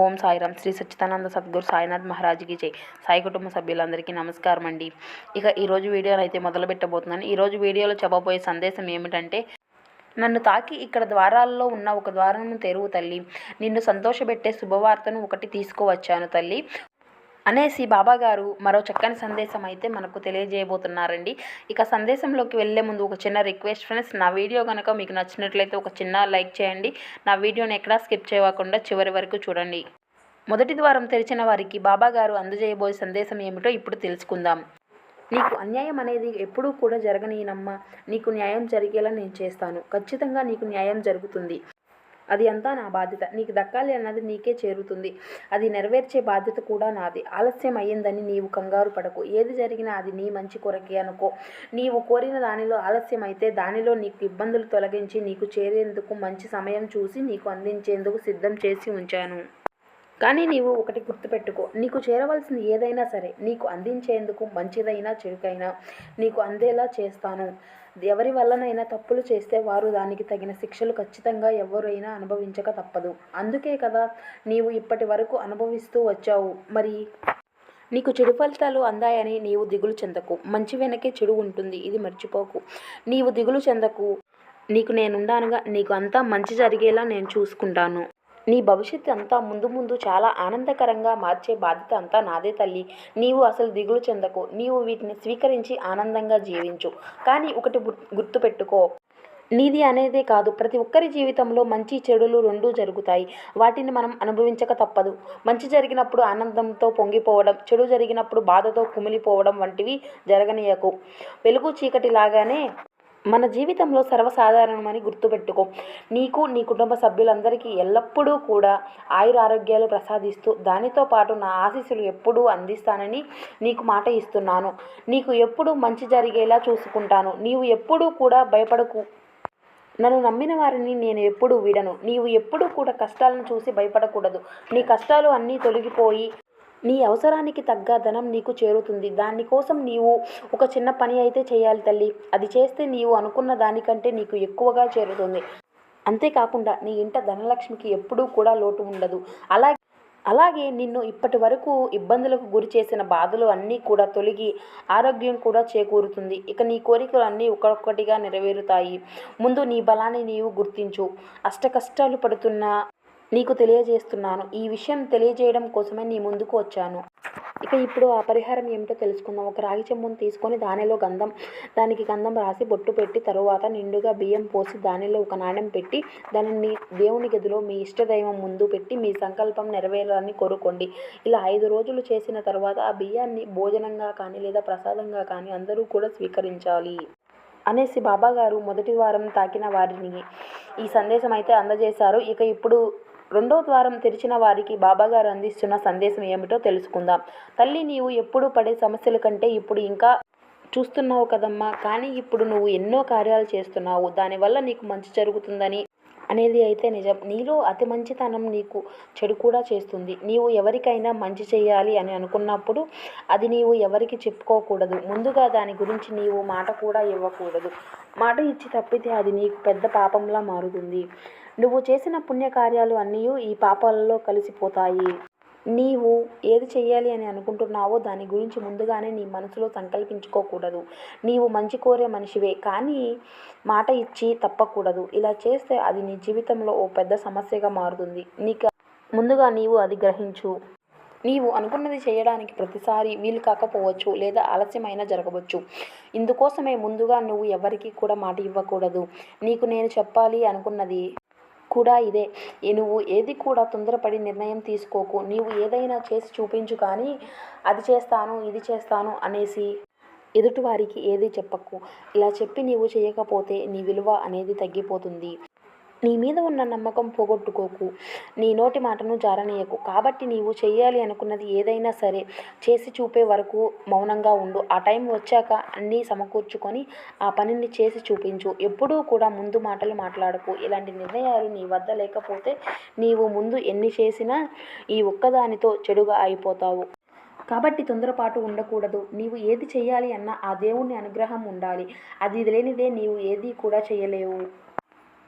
ఓం సాయిరామ్. శ్రీ సచ్చిదానంద సద్గురు సాయినాథ్ మహారాజ్కి జై. సాయి కుటుంబ సభ్యులందరికీ నమస్కారం అండి ఇక ఈరోజు వీడియోని అయితే మొదలు పెట్టబోతున్నాను. ఈరోజు వీడియోలో చెప్పబోయే సందేశం ఏమిటంటే నన్ను తాకి ఇక్కడ ద్వారాల్లో ఉన్న ఒక ద్వారము తెరువు తల్లి. నిన్ను సంతోషపెట్టే శుభవార్తను ఒకటి తీసుకువచ్చాను తల్లి. అనేసి బాబాగారు మరో చక్కని సందేశం అయితే మనకు తెలియజేయబోతున్నారండి. ఇక సందేశంలోకి వెళ్ళే ముందు ఒక చిన్న రిక్వెస్ట్ ఫ్రెండ్స్ నా వీడియో కనుక మీకు నచ్చినట్లయితే ఒక చిన్న లైక్ చేయండి. నా వీడియోని ఎక్కడా స్కిప్ చేయకుండా చివరి వరకు చూడండి. మొదటి ద్వారం తెరిచిన వారికి బాబాగారు అందజేయబోయే సందేశం ఏమిటో ఇప్పుడు తెలుసుకుందాం. నీకు అన్యాయం అనేది ఎప్పుడూ కూడా జరగనీయనమ్మా. నీకు న్యాయం జరిగేలా నేను చేస్తాను. ఖచ్చితంగా నీకు న్యాయం జరుగుతుంది. అది అంతా నా బాధ్యత. నీకు దక్కాలి అన్నది నీకే చేరుతుంది. అది నెరవేర్చే బాధ్యత కూడా నాది. ఆలస్యం అయ్యిందని నీవు కంగారు పడకు. ఏది జరిగినా అది నీ మంచి కొరకే అనుకో. నీవు కోరిన దానిలో ఆలస్యం అయితే దానిలో నీకు ఇబ్బందులు తొలగించి నీకు చేరేందుకు మంచి సమయం చూసి నీకు అందించేందుకు సిద్ధం చేసి ఉంచాను. కానీ నీవు ఒకటి గుర్తుపెట్టుకో. నీకు చేరవలసింది ఏదైనా సరే. నీకు అందించేందుకు మంచిదైనా చెడుకైనా నీకు అందేలా చేస్తాను. ఎవరి వల్లనైనా తప్పులు చేస్తే వారు దానికి తగిన శిక్షలు ఖచ్చితంగా ఎవరైనా అనుభవించక తప్పదు. అందుకే కదా నీవు ఇప్పటి వరకు అనుభవిస్తూ వచ్చావు. మరి నీకు చెడు ఫలితాలు అందాయని నీవు దిగులు చెందకు. మంచి వెనకే చెడు ఉంటుంది. ఇది మర్చిపోకు. నీవు దిగులు చెందకు. నీకు నేనుండానుగా. నీకు అంతా మంచి జరిగేలా నేను చూసుకుంటాను. నీ భవిష్యత్తు అంతా ముందు ముందు చాలా ఆనందకరంగా మార్చే బాధ్యత అంతా నాదే తల్లి. నీవు అసలు దిగులు చెందకు. నీవు వీటిని స్వీకరించి ఆనందంగా జీవించు. కానీ ఒకటి గుర్తుపెట్టుకో. నీది అనేదే కాదు. ప్రతి ఒక్కరి జీవితంలో మంచి చెడులు రెండూ జరుగుతాయి. వాటిని మనం అనుభవించక తప్పదు. మంచి జరిగినప్పుడు ఆనందంతో పొంగిపోవడం చెడు జరిగినప్పుడు బాధతో కుమిలిపోవడం వంటివి జరగనీయకు. వెలుగు చీకటి లాగానే మన జీవితంలో సర్వసాధారణమని గుర్తుపెట్టుకో. నీకు నీ కుటుంబ సభ్యులందరికీ ఎల్లప్పుడూ కూడా ఆయుర ఆరోగ్యాలు ప్రసాదిస్తూ దానితో పాటు నా ఆశీస్సులు ఎప్పుడూ అందిస్తానని నీకు మాట ఇస్తున్నాను. నీకు ఎప్పుడూ మంచి జరిగేలా చూసుకుంటాను. నీవు ఎప్పుడూ కూడా భయపడకు. నన్ను నమ్మిన వారిని నేను ఎప్పుడూ విడను. నీవు ఎప్పుడూ కూడా కష్టాలను చూసి భయపడకూడదు. నీ కష్టాలు అన్నీ తొలగిపోయి నీ అవసరానికి తగ్గ ధనం నీకు చేరుతుంది. దానికోసం నీవు ఒక చిన్న పని అయితే చేయాలి తల్లి. అది చేస్తే నీవు అనుకున్న దానికంటే నీకు ఎక్కువగా చేరుతుంది. అంతేకాకుండా నీ ఇంట ధనలక్ష్మికి ఎప్పుడూ కూడా లోటు ఉండదు. అలాగే అలాగే నిన్ను ఇప్పటి వరకు ఇబ్బందులకు గురి చేసిన బాధలు అన్నీ కూడా తొలగి ఆరోగ్యం కూడా చేకూరుతుంది. ఇక నీ కోరికలు అన్నీ ఒక్కొక్కటిగా నెరవేరుతాయి. ముందు నీ బలాన్ని నీవు గుర్తించు. అష్ట కష్టాలు పడుతున్న నీకు తెలియజేస్తున్నాను. ఈ విషయం తెలియజేయడం కోసమే నీ ముందుకు వచ్చాను. ఇక ఇప్పుడు ఆ పరిహారం ఏమిటో తెలుసుకుందాం. ఒక రాగి చెంబును తీసుకొని దానిలో గంధం దానికి గంధం రాసి బొట్టు పెట్టి తరువాత నిండుగా బియ్యం పోసి దానిలో ఒక నాణ్యం పెట్టి దానిని దేవుని గదిలో మీ ఇష్టదైవం ముందు పెట్టి మీ సంకల్పం నెరవేరాలని కోరుకోండి. ఇలా ఐదు రోజులు చేసిన తర్వాత ఆ బియ్యాన్ని భోజనంగా కానీ లేదా ప్రసాదంగా కానీ అందరూ కూడా స్వీకరించాలి. అనేసి బాబాగారు మొదటి వారం తాకిన వారిని ఈ సందేశం అయితే అందజేశారు. ఇక ఇప్పుడు రెండో ద్వారం తెరిచిన వారికి బాబాగారు అందిస్తున్న సందేశం ఏమిటో తెలుసుకుందాం. తల్లి నీవు ఎప్పుడు పడే సమస్యల కంటే ఇప్పుడు ఇంకా చూస్తున్నావు కదమ్మా. కానీ ఇప్పుడు నువ్వు ఎన్నో కార్యాలు చేస్తున్నావు. దానివల్ల నీకు మంచి జరుగుతుందని అనేది అయితే నిజం. నీలో అతి మంచితనం నీకు చెడు కూడా చేస్తుంది. నీవు ఎవరికైనా మంచి చేయాలి అని అనుకున్నప్పుడు అది నీవు ఎవరికి చెప్పుకోకూడదు. ముందుగా దాని గురించి నీవు మాట కూడా ఇవ్వకూడదు. మాట ఇచ్చి తప్పితే అది నీకు పెద్ద పాపంలా మారుతుంది. నువ్వు చేసిన పుణ్యకార్యాలు అన్నీ ఈ పాపాలలో కలిసిపోతాయి. నీవు ఏది చేయాలి అని అనుకుంటున్నావో దాని గురించి ముందుగానే నీ మనసులో సంకల్పించుకోకూడదు. నీవు మంచి కోరే మనిషివే కానీ మాట ఇచ్చి తప్పకూడదు. ఇలా చేస్తే అది నీ జీవితంలో ఓ పెద్ద సమస్యగా మారుతుంది. నీకు ముందుగా నీవు అది గ్రహించు. నీవు అనుకున్నది చేయడానికి ప్రతిసారి వీలు కాకపోవచ్చు లేదా ఆలస్యమైనా జరగవచ్చు. ఇందుకోసమే ముందుగా నువ్వు ఎవరికి కూడా మాట ఇవ్వకూడదు. నీకు నేను చెప్పాలి అనుకున్నది కూడా ఇదే. నువ్వు ఏది కూడా తొందరపడి నిర్ణయం తీసుకోకు. నీవు ఏదైనా చేసి చూపించు కానీ అది చేస్తాను ఇది చేస్తాను అనేసి ఎదుటివారికి ఏది చెప్పకు. ఇలా చెప్పి నీవు చేయకపోతే నీ విలువ అనేది తగ్గిపోతుంది. నీ మీద ఉన్న నమ్మకం పోగొట్టుకోకు. నీ నోటి మాటను జారనీయకు. కాబట్టి నీవు చేయాలి అనుకున్నది ఏదైనా సరే చేసి చూపే వరకు మౌనంగా ఉండు. ఆ టైం వచ్చాక అన్నీ సమకూర్చుకొని ఆ పనిని చేసి చూపించు. ఎప్పుడూ కూడా ముందు మాటలు మాట్లాడకు. ఇలాంటి నిర్ణయాలు నీ వద్ద లేకపోతే నీవు ముందు ఎన్ని చేసినా ఈ ఒక్కదానితో చెడుగా అయిపోతావు. కాబట్టి తొందరపాటు ఉండకూడదు. నీవు ఏది చేయాలి అన్న ఆ దేవుని అనుగ్రహం ఉండాలి. అది లేనిదే నీవు ఏది కూడా చేయలేవు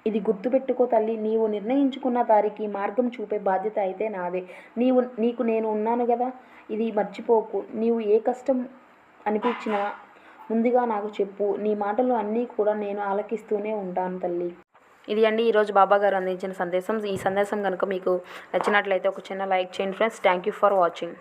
ఇది గుర్తుపెట్టుకో తల్లి నీవు నిర్ణయించుకున్న దారికి మార్గం చూపే బాధ్యత అయితే నాదే. నీవు నీకు నేను ఉన్నాను కదా ఇది మర్చిపోకు. నీవు ఏ కష్టం అనిపించినా ముందుగా నాకు చెప్పు. నీ మాటలు అన్నీ కూడా నేను ఆలకిస్తూనే ఉంటాను తల్లి. ఇది అండి ఈరోజు బాబా గారు అందించిన సందేశం. ఈ సందేశం కనుక మీకు నచ్చినట్లయితే ఒక చిన్న లైక్ చేయండి friends. Thank you for watching.